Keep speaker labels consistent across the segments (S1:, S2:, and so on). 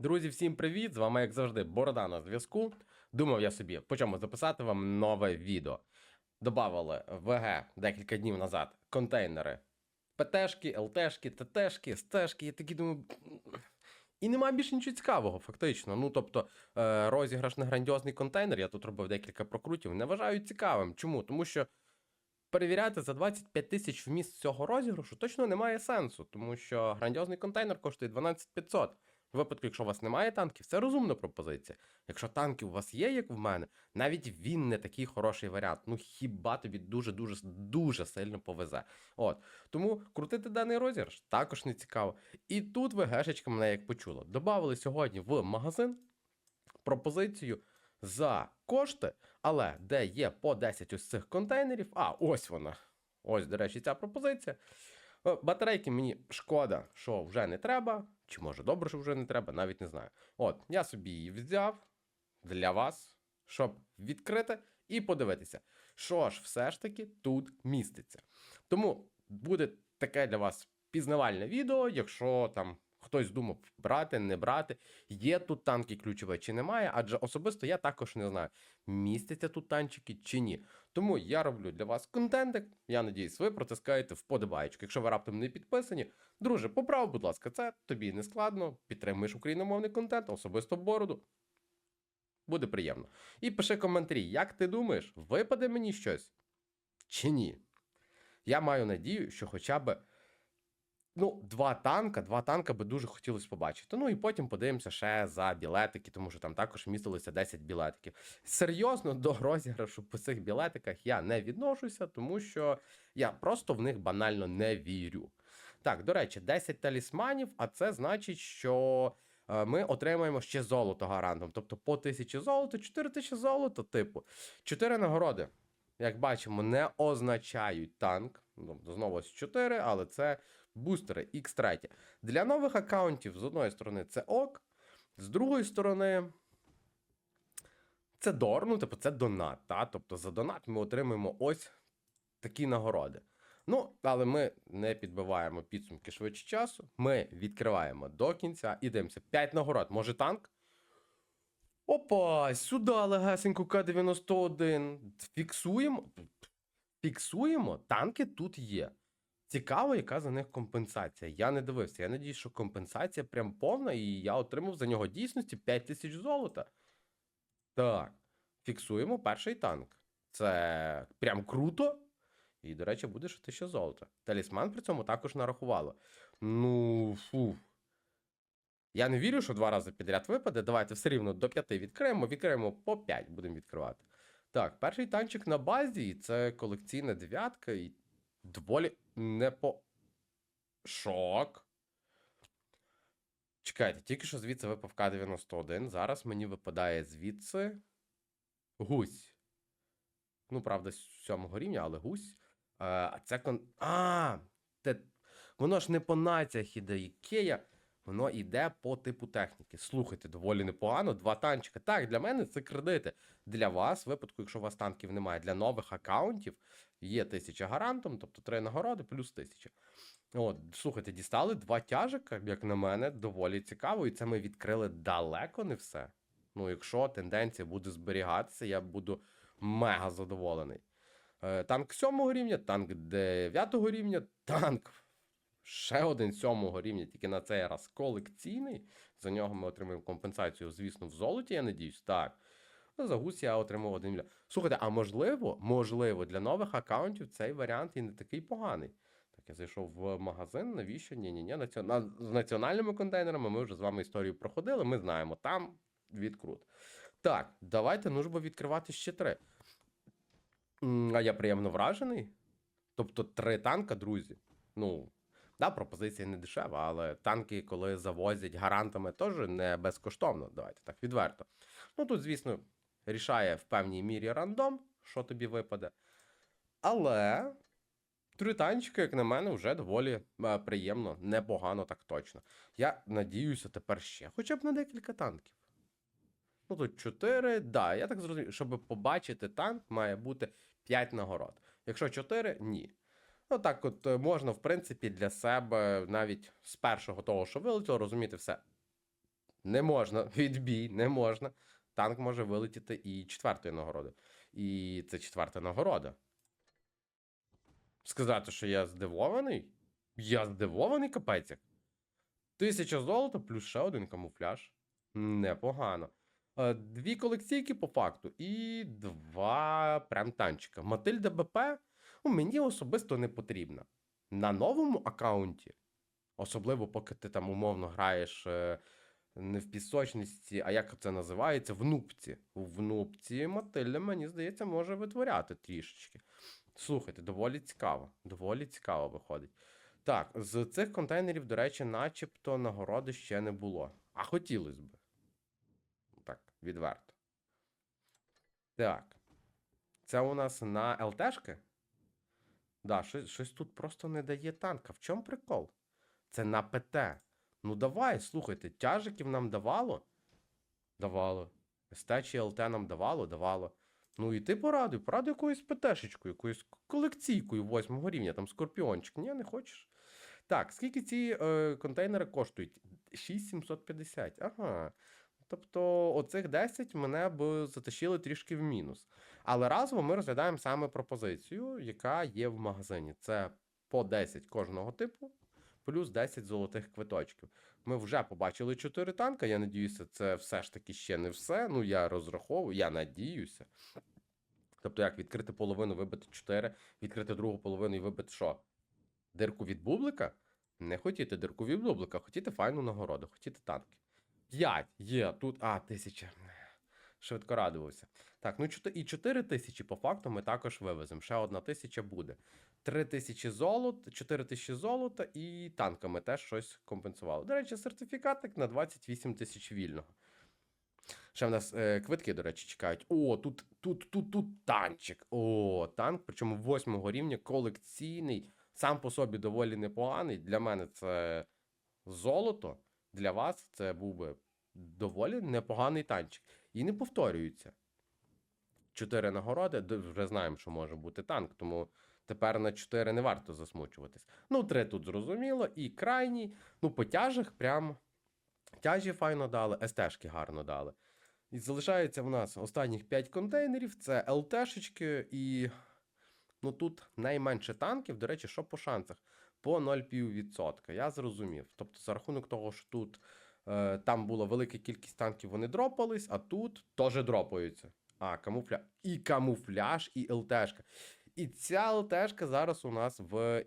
S1: Друзі, всім привіт! З вами, як завжди, Борода на зв'язку. Думав я собі, по чому записати вам нове відео. Добавили ВГ декілька днів назад контейнери ПТшки, ЛТшки, ТТшки, СТшки. Я такі думаю. І немає більше нічого цікавого, фактично. Ну, тобто, е, розіграш на грандіозний контейнер, я тут робив декілька прокрутів, не вважаю цікавим. Чому? Тому що перевіряти за 25 тисяч вміст цього розіграшу точно немає сенсу, тому що грандіозний контейнер коштує 12500. В випадку, якщо у вас немає танків, це розумна пропозиція. Якщо танки у вас є, як в мене, навіть він не такий хороший варіант. Ну хіба тобі дуже дуже сильно повезе. От тому крутити даний розіграш також не цікаво. І тут ВГшечка мене як почула. Добавили сьогодні в магазин пропозицію за кошти, але де є по 10 ось цих контейнерів. А, ось вона. Ось, до речі, ця пропозиція. Е, Батарейки мені шкода, що вже не треба, чи може добре, що вже не треба, навіть не знаю. От, я собі її взяв для вас, щоб відкрити і подивитися, що ж все ж таки тут міститься. Тому буде таке для вас пізнавальне відео, якщо там. Хтось думав брати, не брати. Є тут танки ключові чи немає, адже особисто я також не знаю, містяться тут танчики чи ні. Тому я роблю для вас контентик. Я надіюсь, ви протискаєте вподобаєчку. Якщо ви раптом не підписані, друже, поправ, будь ласка, це тобі не складно. Підтримуєш україномовний контент, особисто бороду. Буде приємно. І пиши коментарі, як ти думаєш, випаде мені щось чи ні? Я маю надію, що хоча б ну, два танка, два танка би дуже хотілося побачити. Ну і потім подивимося ще за білетики, тому що там також містилося 10 білетиків. Серйозно, до розіграшу по цих білетиках я не відношуся, тому що я просто в них банально не вірю. Так, до речі, 10 талісманів, а це значить, що е, ми отримаємо ще золото гарантом. Тобто по 1000 золота, 4000 золота, типу. 4 нагороди, як бачимо, не означають танк. Ну, знову ось 4, але це бустери X3. Для нових аккаунтів, з одної сторони, це ок, з другої сторони. Це дор, ну, типу, це донат. Та? Тобто за донат ми отримуємо ось такі нагороди. Ну, але ми не підбиваємо підсумки швидше часу. Ми відкриваємо до кінця і дивимося 5 нагород. Може танк? Опа, сюди легесенько К-91. Фіксуємо. Фіксуємо, танки тут є. Цікаво, яка за них компенсація. Я не дивився. Я надію, що компенсація прям повна, і я отримав за нього дійсності 5 тисяч золота. Так, фіксуємо перший танк. Це прям круто. І, до речі, буде ще тисяча золота. Талісман при цьому також нарахувало. Ну, фу. Я не вірю, що два рази підряд випаде. Давайте все рівно до п'яти відкриємо. Відкриємо по 5 будемо відкривати. Так, перший танчик на базі, це колекційна дев'ятка, і доволі не по. Шок. Чекайте, тільки що звідси випав К-91. Зараз мені випадає звідси гусь. Ну, правда, з сьомого рівня, але гусь. Е, А це кон. А! Те... Воно ж не по націях іде Ікея, воно йде по типу техніки. Слухайте, доволі непогано. Два танчика. Так, для мене це кредити. Для вас, в випадку, якщо у вас танків немає, для нових аккаунтів є тисяча гарантом, тобто три нагороди плюс тисяча. От, слухайте, дістали два тяжика, як на мене, доволі цікаво, і це ми відкрили далеко не все. Ну, якщо тенденція буде зберігатися, я буду мега задоволений. Е, танк сьомого рівня, танк дев'ятого рівня, танк ще один сьомого рівня, тільки на цей раз колекційний. За нього ми отримаємо компенсацію, звісно, в золоті, я надіюсь. Так. Ну, за гусь я отримав один мільйон. Слухайте, а можливо, можливо, для нових аккаунтів цей варіант і не такий поганий. Так, я зайшов в магазин, навіщо? Ні-ні-ні. З національними контейнерами ми вже з вами історію проходили, ми знаємо, там відкрут. Так, давайте ну відкривати ще три. А я приємно вражений. Тобто три танка, друзі. Ну, да, пропозиція не дешева, але танки, коли завозять гарантами, теж не безкоштовно. Давайте так відверто. Ну тут, звісно, рішає в певній мірі рандом, що тобі випаде. Але три танчики, як на мене, вже доволі е, приємно, непогано так точно. Я надіюся тепер ще хоча б на декілька танків. Ну тут 4, да, я так зрозумів, щоб побачити танк, має бути 5 нагород. Якщо 4, ні. Ну так, от е, можна, в принципі, для себе навіть з першого того, що вилетіло, розуміти все. Не можна. Відбій, не можна. Танк може вилетіти і четвертою нагородою. І це четверта нагорода. Сказати, що я здивований? Я здивований, капець. Тисяча золота плюс ще один камуфляж. Непогано. Е, Дві колекційки по факту і два прям танчика. Матильда БП мені особисто не потрібна. На новому аккаунті, особливо поки ти там умовно граєш е, не в пісочниці, а як це називається? В нупці. В нупці Матильда, мені здається, може витворяти трішечки. Слухайте, доволі цікаво. Доволі цікаво виходить. Так, з цих контейнерів, до речі, начебто нагороди ще не було. А хотілося б. Так, відверто. Так. Це у нас на ЛТшки? Да, щось, щось тут просто не дає танка. В чому прикол? Це на ПТ. Ну давай, слухайте, тяжиків нам давало? Давало. СТ чи ЛТ нам давало? Давало. Ну і ти порадуй, порадуй якоюсь ПТшечкою, якоюсь колекційкою восьмого рівня, там скорпіончик. Ні, не хочеш? Так, скільки ці е, контейнери коштують? 6750. Ага. Тобто, оцих 10 мене б затащили трішки в мінус. Але разово ми розглядаємо саме пропозицію, яка є в магазині. Це по 10 кожного типу, плюс 10 золотих квиточків. Ми вже побачили 4 танка. Я надіюся, це все ж таки ще не все. Ну, я розраховую, я надіюся. Тобто, як відкрити половину, вибити 4, відкрити другу половину і вибити що? Дирку від бублика? Не хотіти дирку від бублика, хотіти файну нагороду, хотіти танки. 5 є тут. А, тисяча. Швидко радувався. Так, ну і 4 тисячі по факту ми також вивеземо. Ще одна тисяча буде. 3 тисячі золота, 4 тисячі золота і танками теж щось компенсували. До речі, сертифікатик на 28 тисяч вільного. Ще в нас е, квитки, до речі, чекають. О, тут, тут, тут, тут танчик. О, танк, причому восьмого рівня, колекційний, сам по собі доволі непоганий. Для мене це золото. Для вас це був би доволі непоганий танчик. І не повторюється. Чотири нагороди, вже знаємо, що може бути танк, тому тепер на 4 не варто засмучуватись. Ну, три тут зрозуміло, і крайній, ну, по тяжах прям тяжі файно дали, СТшки гарно дали. І залишається в нас останніх 5 контейнерів: це ЛТшечки і. Ну тут найменше танків, до речі, що по шансах? По 0,5%. Я зрозумів. Тобто, за рахунок того, що тут е, там була велика кількість танків, вони дропались, а тут теж дропаються. А, камуфля... і камуфляж, і ЛТшка. І ця ЛТшка зараз у нас в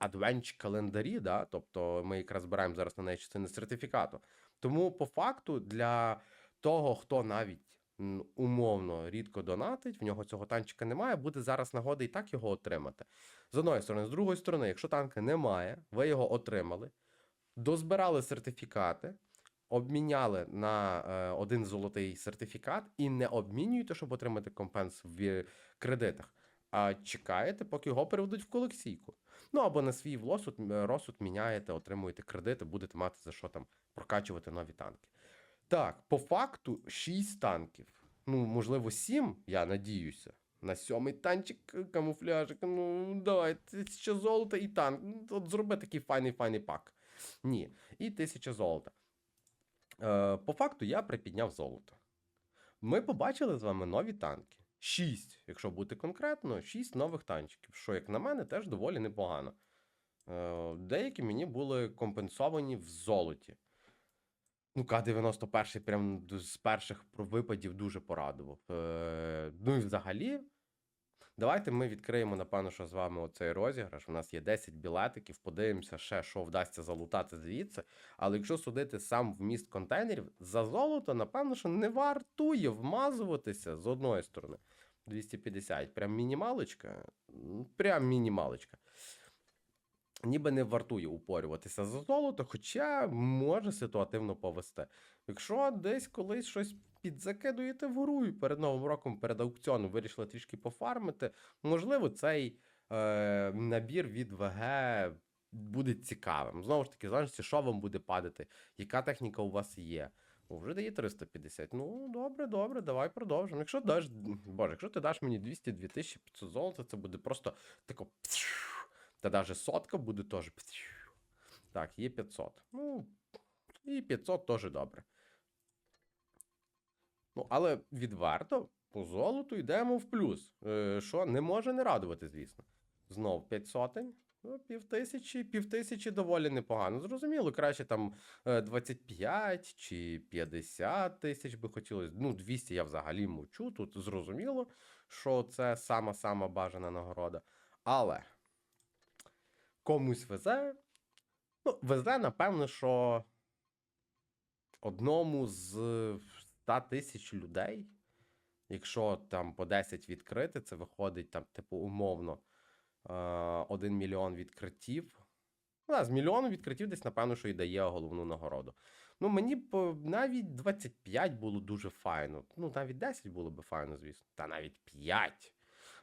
S1: Adventure календарі, да? тобто ми якраз збираємо зараз на неї частини сертифікату. Тому по факту для того, хто навіть умовно рідко донатить, в нього цього танчика немає, буде зараз нагода і так його отримати. З одної сторони, з другої сторони, якщо танка немає, ви його отримали, дозбирали сертифікати, обміняли на е, один золотий сертифікат і не обмінюєте, щоб отримати компенс в кредитах, а чекаєте, поки його переведуть в колекційку. Ну або на свій влосуд, розсуд міняєте, отримуєте кредити, будете мати за що там прокачувати нові танки. Так, по факту 6 танків. Ну, можливо, 7, я надіюся. На сьомий танчик е, камуфляжик. Ну, давай, тисяча золота і танк. Ну, От зроби такий файний файний пак. Ні. І тисяча золота. Е, по факту я припідняв золото. Ми побачили з вами нові танки. Шість, якщо бути конкретно, шість нових танчиків, що, як на мене, теж доволі непогано. Е, деякі мені були компенсовані в золоті. Ну, К-91 прям з перших випадів дуже порадував. Е, ну і взагалі, давайте ми відкриємо, напевно, що з вами оцей розіграш. У нас є 10 білетиків, подивимося ще, що вдасться залутати звідси. Але якщо судити сам вміст контейнерів, за золото, напевно, що не вартує вмазуватися з одної сторони. 250. Прям мінімалочка. Прям мінімалочка. Ніби не вартує упорюватися за золото, хоча може ситуативно повести. Якщо десь колись щось підзакидуєте вгору і перед новим роком, перед аукціоном вирішили трішки пофармити, можливо, цей е, набір від ВГ буде цікавим. Знову ж таки, залежно, що вам буде падати, яка техніка у вас є. О, вже дає 350. Ну, добре, добре, давай продовжимо. Якщо даш, боже, якщо ти даш мені 202 500 золота, це буде просто тако. Та навіть сотка буде теж. Так, є 500. Ну, І 500 теж добре. Ну, але відверто, по золоту йдемо в плюс. Е, що не може не радувати, звісно. Знов 5 сотень. Ну, півтисячі, півтисячі доволі непогано. Зрозуміло, краще там е, 25 чи 50 тисяч би хотілося. Ну, 200 я взагалі мовчу. Тут зрозуміло, що це сама-сама бажана нагорода. Але комусь везе. Ну, везе, напевно, що одному з 100 тисяч людей, якщо там по 10 відкрити, це виходить там, типу, умовно, 1 мільйон відкриттів. Ну, з мільйону відкриттів десь, напевно, що і дає головну нагороду. Ну, мені б е, навіть 25 було дуже файно. Ну, навіть 10 було б файно, звісно. Та навіть 5.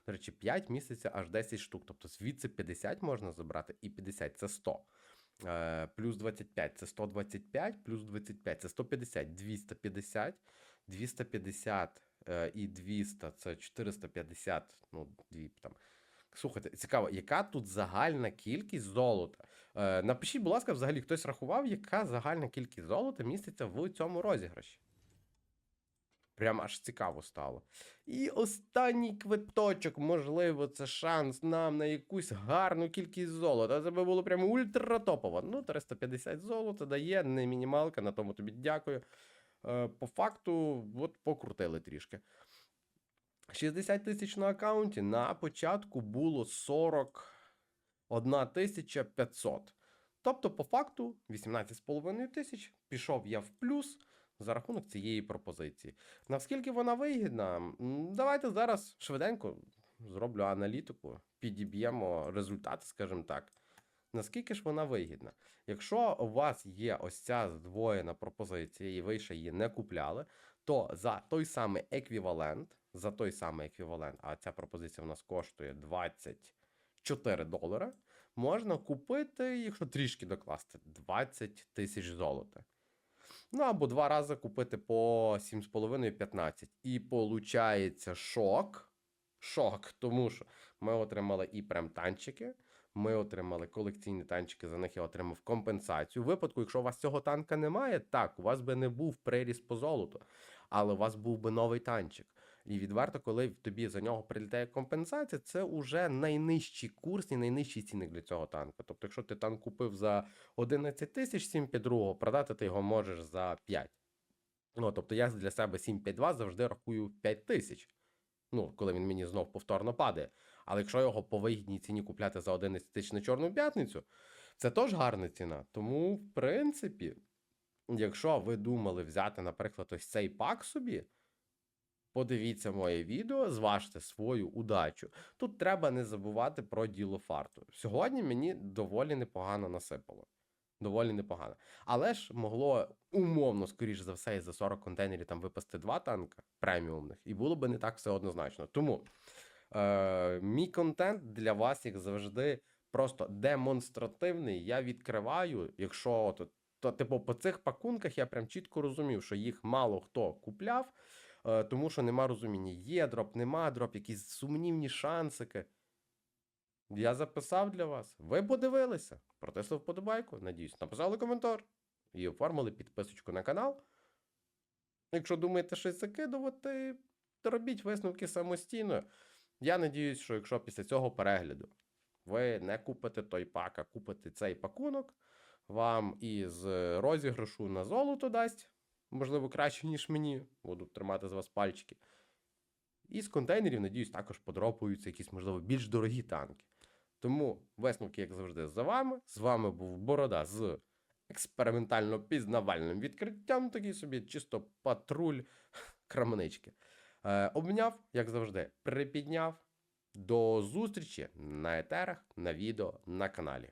S1: До речі, 5 місяця аж 10 штук. Тобто звідси 50 можна забрати, і 50 це 100. Е, плюс 25 це 125, плюс 25 це 150, 250, 250 е, і 200 це 450, ну, дві там. Слухайте, цікаво, яка тут загальна кількість золота? Е, напишіть, будь ласка, взагалі хтось рахував, яка загальна кількість золота міститься в цьому розіграші. Прям аж цікаво стало. І останній квиточок, можливо, це шанс нам на якусь гарну кількість золота. Це би було прям ультратопово. Ну, 350 золота дає, не мінімалка, на тому тобі дякую. Е, по факту, от покрутили трішки. 60 тисяч на аккаунті на початку було 41 тисяча 500. Тобто, по факту, 18,5 тисяч пішов я в плюс за рахунок цієї пропозиції. Наскільки вона вигідна? Давайте зараз швиденько зроблю аналітику, підіб'ємо результати, скажімо так. Наскільки ж вона вигідна? Якщо у вас є ось ця здвоєна пропозиція, і ви ще її не купляли, то за той самий еквівалент, за той самий еквівалент, а ця пропозиція у нас коштує 24 долари, можна купити, якщо трішки докласти, 20 тисяч золота. Ну або два рази купити по 7,5-15. І получається шок. Шок, тому що ми отримали і прем-танчики, ми отримали колекційні танчики, за них я отримав компенсацію. У випадку, якщо у вас цього танка немає, так, у вас би не був приріст по золоту, але у вас був би новий танчик. І відверто, коли тобі за нього прилітає компенсація, це вже найнижчий курс і найнижчий цінник для цього танка. Тобто, якщо ти танк купив за 11 тисяч 752, продати ти його можеш за 5. Ну, тобто я для себе 752 завжди рахую 5 тисяч. Ну, коли він мені знов повторно падає. Але якщо його по вигідній ціні купляти за 11 тисяч на Чорну п'ятницю, це теж гарна ціна. Тому, в принципі, якщо ви думали взяти, наприклад, ось цей пак собі. Подивіться моє відео, зважте свою удачу. Тут треба не забувати про діло фарту. Сьогодні мені доволі непогано насипало. Доволі непогано. Але ж могло умовно, скоріш за все, із за 40 контейнерів там випасти два танка преміумних, і було би не так все однозначно. Тому е, мій контент для вас, як завжди, просто демонстративний. Я відкриваю, якщо от, то, типу, по цих пакунках я прям чітко розумів, що їх мало хто купляв. Е, тому що нема розуміння. Є дроп, нема дроп, якісь сумнівні шансики. Я записав для вас. Ви подивилися, протисли вподобайку, надіюсь, написали коментар і оформили підписочку на канал. Якщо думаєте щось закидувати, то робіть висновки самостійно. Я надіюсь, що якщо після цього перегляду ви не купите той пак, а купите цей пакунок, вам із розіграшу на золото дасть можливо, краще, ніж мені. Буду тримати з вас пальчики. І з контейнерів, надіюсь, також подропуються якісь, можливо, більш дорогі танки. Тому висновки, як завжди, за вами. З вами був Борода з експериментально пізнавальним відкриттям. Такий собі, чисто патруль крамнички. Е, обняв, як завжди, припідняв. До зустрічі на етерах, на відео, на каналі.